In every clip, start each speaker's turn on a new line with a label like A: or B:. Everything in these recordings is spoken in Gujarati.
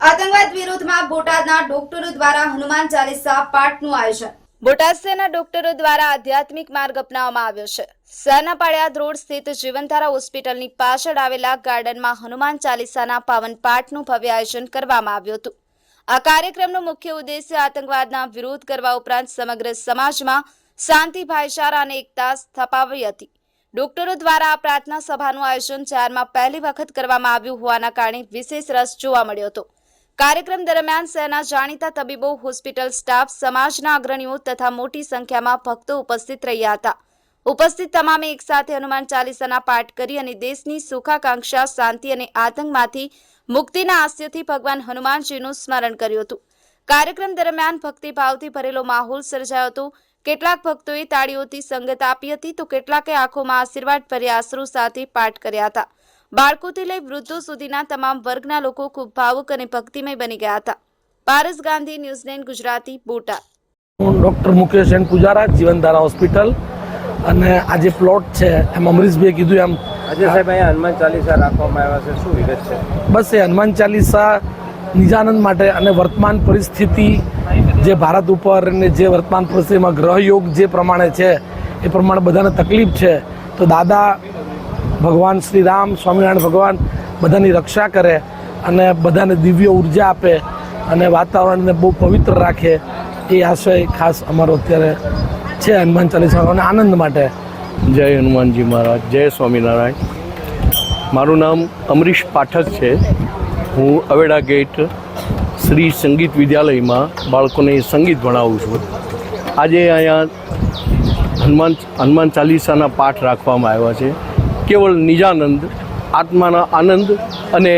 A: આતંકવાદ વિરોધમાં બોટાદના ડોક્ટરો દ્વારા હનુમાન ચાલીસા પાઠનું આયોજન. બોટાદ સેના ડોક્ટરો દ્વારા આધ્યાત્મિક માર્ગ અપનાવવામાં આવ્યો છે. પાળિયાદ રોડ સ્થિત જીવનધારા હોસ્પિટલની પાછળ આવેલા ગાર્ડનમાં હનુમાન ચાલીસાના પાવન પાઠનું ભવ્ય આયોજન કરવામાં આવ્યું હતું. આ કાર્યક્રમનો મુખ્ય ઉદ્દેશ્ય આતંકવાદના વિરોધ કરવા ઉપરાંત સમગ્ર સમાજમાં શાંતિ, ભાઈચારા અને એકતા સ્થપાવી હતી. ડોક્ટરો દ્વારા આ પ્રાર્થના સભાનું આયોજન ચારમાં પહેલી વખત કરવામાં આવ્યું હોવાના કારણે વિશેષ રસ જોવા મળ્યો હતો. કાર્યક્રમ દરમિયાન શહેરના જાણીતા તબીબો, હોસ્પિટલ સ્ટાફ, સમાજના અગ્રણીઓ તથા મોટી સંખ્યામાં ભક્તો ઉપસ્થિત રહ્યા હતા. ઉપસ્થિત તમામે એકસાથે હનુમાન ચાલીસાના પાઠ કરી અને દેશની સુખાકાંક્ષા, શાંતિ અને આતંકમાંથી મુક્તિના આસ્યથી ભગવાન હનુમાનજીનું સ્મરણ કર્યું હતું. કાર્યક્રમ દરમિયાન ભક્તિભાવથી ભરેલો માહોલ સર્જાયો હતો. કેટલાક ભક્તોએ તાળીઓથી સંગત આપી હતી તો કેટલાકે આંખોમાં આશીર્વાદ ભર્યા અશ્રુ સાથે પાઠ કર્યા હતા. બાળકોથી લઈ વૃદ્ધો સુધીના તમામ વર્ગના લોકો ખૂબ ભાવુક અને ભક્તિમય બની ગયા હતા. Paras Gandhi New Zealand Gujarati Botad.
B: હું doctor Mukesh N Pujara Jeevandhara hospital. અને આ જે પ્લોટ છે એમ અમરીશભાઈએ કીધું એમ.
C: અજય સાહેબ અહીંયા હનુમાન ચાલીસા રાખવામાં આવ્યા છે. શું વિગત છે?
B: બસ એ હનુમાન ચાલીસા નિજાનંદ માટે અને વર્તમાન પરિસ્થિતિ જે ભારત ઉપર અને જે વર્તમાન પરિસ્થિતિમાં ગ્રહયોગ જે પ્રમાણે છે એ પ્રમાણે બધાને તકલીફ છે. તો દાદા ભગવાન શ્રી રામ, સ્વામિનારાયણ ભગવાન બધાની રક્ષા કરે અને બધાને દિવ્ય ઊર્જા આપે અને વાતાવરણને બહુ પવિત્ર રાખે. એ આશય ખાસ અમારો અત્યારે છે હનુમાન ચાલીસા આનંદ માટે.
D: જય હનુમાનજી મહારાજ, જય સ્વામિનારાયણ. મારું નામ અમરીશ પાઠક છે. હું અવેડા ગેટ શ્રી સંગીત વિદ્યાલયમાં બાળકોને સંગીત ભણાવું છું. આજે અહીંયા હનુમાન હનુમાન ચાલીસાના પાઠ રાખવામાં આવ્યા છે. કેવળ નિજાનંદ, આત્માના આનંદ અને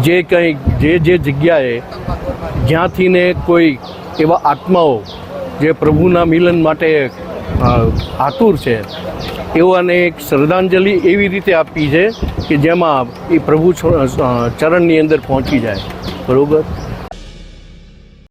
D: જે કંઈ, જે જે જગ્યાએ જ્યાંથી ને કોઈ એવા આત્માઓ જે પ્રભુના મિલન માટે આતુર છે એવાને એક શ્રદ્ધાંજલિ એવી રીતે આપી છે કે જેમાં એ પ્રભુ ચરણની અંદર પહોંચી જાય. બરોબર?